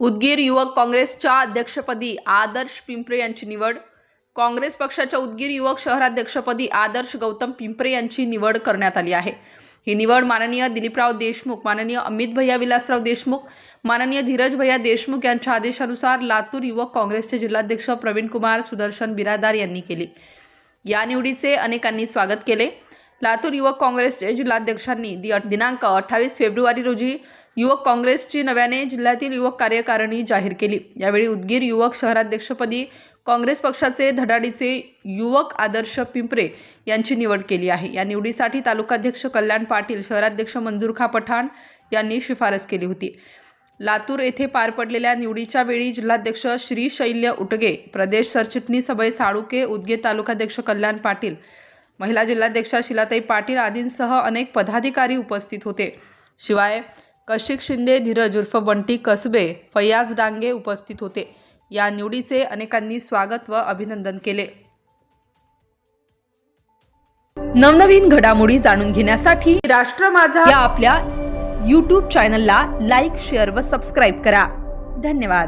उदगीर युवक काँग्रेसच्या अध्यक्षपदी आदर्श पिंपरे यांची निवड. काँग्रेस पक्षाच्या उदगीर युवक शहराध्यक्षपदी आदर्श गौतम पिंपरे यांची निवड करण्यात आली आहे. ही निवड माननीय दिलीपराव देशमुख माननीय अमित भैया विलासराव देशमुख माननीय धीरज भैया देशमुख यांच्या आदेशानुसार लातूर युवक काँग्रेसचे जिल्हाध्यक्ष प्रवीण कुमार सुदर्शन बिरादार यांनी केली. या निवडीचे अनेकांनी स्वागत केले. लातूर युवक काँग्रेसचे जिल्हाध्यक्षांनी दि- दिनांक अठ्ठावीस फेब्रुवारी रोजी युवक काँग्रेसची नव्याने जिल्ह्यातील युवक कार्यकारिणी जाहीर केली. यावेळी उदगीर युवक शहराध्यक्षपदी काँग्रेस पक्षाचे धडाडीचे युवक आदर्श पिंपरे यांची निवड केली आहे. या निवडीसाठी तालुकाध्यक्ष कल्याण पाटील शहराध्यक्ष मंजूर खा पठाण यांनी शिफारस केली होती. लातूर येथे पार पडलेल्या निवडीच्या वेळी जिल्हाध्यक्ष श्री शैल्य उटगे प्रदेश सरचिटणीस अभय साळुके उदगीर तालुकाध्यक्ष कल्याण पाटील महिला जिल्हाध्यक्षा शिलाताई पाटील आदींसह अनेक पदाधिकारी उपस्थित होते. शिवाय कशिक शिंदे धीरज उर्फ बंटी कसबे फैयाज डांगे उपस्थित होते. या निवडीचे अनेकांनी स्वागत व अभिनंदन केले. नवनवीन घडामोडी जाणून घेण्यासाठी राष्ट्र माझा या आपल्या यूट्यूब चॅनलला लाईक शेअर व सबस्क्राईब करा. धन्यवाद.